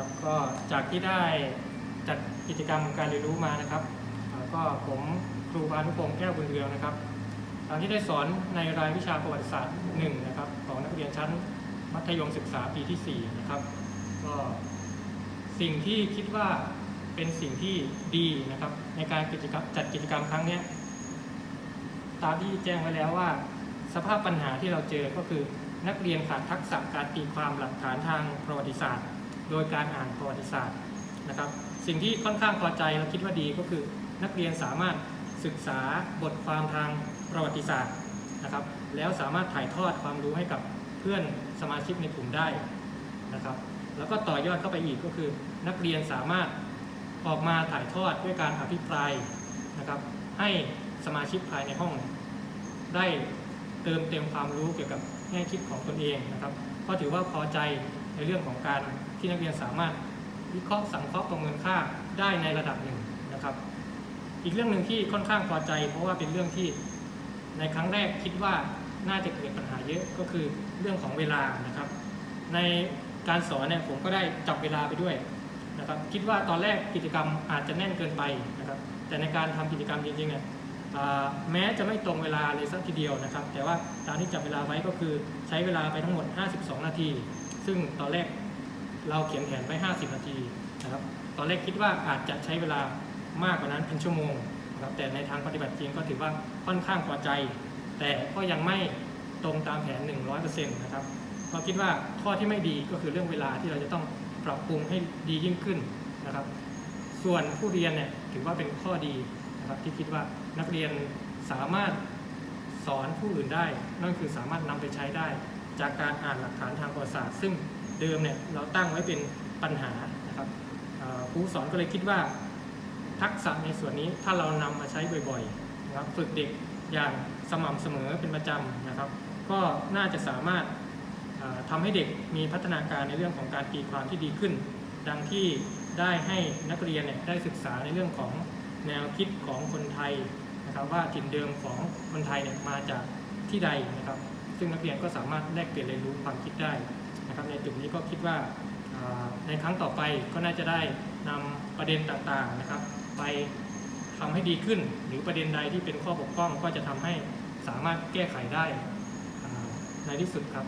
ครับ ก็จากที่ได้จัดกิจกรรมการเรียนรู้มานะครับ ก็ผมครูพานุพงศ์แก้วบุญเรืองนะครับตามที่ได้สอนในรายวิชาประวัติศาสตร์หนึ่งนะครับของนักเรียนชั้นมัธยมศึกษาปีที่ 4 นะครับ ก็สิ่งที่คิดว่าเป็นสิ่งที่ดีนะครับในการกิจกรรมจัดกิจกรรมครั้งนี้ตามที่แจ้งไว้แล้วว่า สภาพปัญหาที่เราเจอก็คือนักเรียนขาดทักษะการตีความหลักฐานทางประวัติศาสตร์ โดยการอ่านประวัติศาสตร์นะครับ สิ่งที่ค่อนข้างพอใจและคิดว่าดีก็คือนักเรียนสามารถศึกษาบทความทางประวัติศาสตร์นะครับ แล้วสามารถถ่ายทอดความรู้ให้กับเพื่อนสมาชิกในกลุ่มได้นะครับ แล้วก็ต่อยอดเข้าไปอีกก็คือ นักเรียนสามารถออกมาถ่ายทอดด้วยการอภิปรายนะครับ ให้สมาชิกภายในห้อง ได้เติมเต็มความรู้เกี่ยวกับแง่คิดของตนเองนะครับ ก็ถือว่าพอใจ ในเรื่องของการที่นักเรียนสามารถวิเคราะห์สังเคราะห์ประเมินค่าได้ในระดับหนึ่งนะครับ อีกเรื่องหนึ่งที่ค่อนข้างพอใจ เพราะว่าเป็นเรื่องที่ในครั้งแรกคิดว่าน่าจะเกิดปัญหาเยอะก็คือเรื่องของเวลานะครับ ในการสอนเนี่ยผมก็ได้จับเวลาไปด้วยนะครับ คิดว่าตอนแรกกิจกรรมอาจจะแน่นเกินไปนะครับ แต่ในการทำกิจกรรมจริงๆเนี่ยแม้จะไม่ตรงเวลาเลยสักทีเดียวนะครับ แต่ว่าตามที่จับเวลาไว้ก็คือใช้เวลาไปทั้งหมด 52 นาที ซึ่งตอนแรกเราเขียนแผนไว้50 นาทีนะครับ ตอนแรกคิดว่าอาจจะใช้เวลามากกว่านั้นเป็นชั่วโมงนะครับ แต่ในทางปฏิบัติจริงก็ถือว่าค่อนข้างพอใจ แต่ก็ยังไม่ตรงตามแผน 100%นะครับเราคิดว่าข้อที่ไม่ดีก็คือเรื่องเวลาที่เราจะต้องปรับปรุงให้ดียิ่งขึ้นนะครับ ส่วนผู้เรียนเนี่ยถือว่าเป็นข้อดีนะครับที่คิดว่านักเรียนสามารถสอนผู้อื่นได้ นั่นคือสามารถนำไปใช้ได้ จากการอ่านหลักฐานทางประวัติศาสตร์ ซึ่งเดิมเนี่ยเราตั้งไว้เป็นปัญหานะครับเอ่อผู้สอนก็เลยคิดว่า ทักษะในส่วนนี้ถ้าเรานำมาใช้บ่อยๆนะครับฝึกเด็กอย่างสม่ำเสมอเป็นประจำนะครับ ก็น่าจะสามารถอ่าทำให้เด็กมีพัฒนาการในเรื่องของการตีความที่ดีขึ้น ดังที่ได้ให้นักเรียนเนี่ยได้ศึกษาในเรื่องของแนวคิดของคนไทยนะครับว่าถิ่นเดิมของคนไทยเนี่ยมาจากที่ใดนะครับ ซึ่งนักเรียนก็สามารถแลกเปลี่ยนเรียนรู้ความคิดได้นะครับในจุดนี้ก็คิดว่าในครั้งต่อไปก็น่าจะได้นำประเด็นต่างๆนะครับ ไปทำให้ดีขึ้น หรือประเด็นใดที่เป็นข้อบกพร่องก็จะทำให้สามารถแก้ไขได้ในที่สุดครับ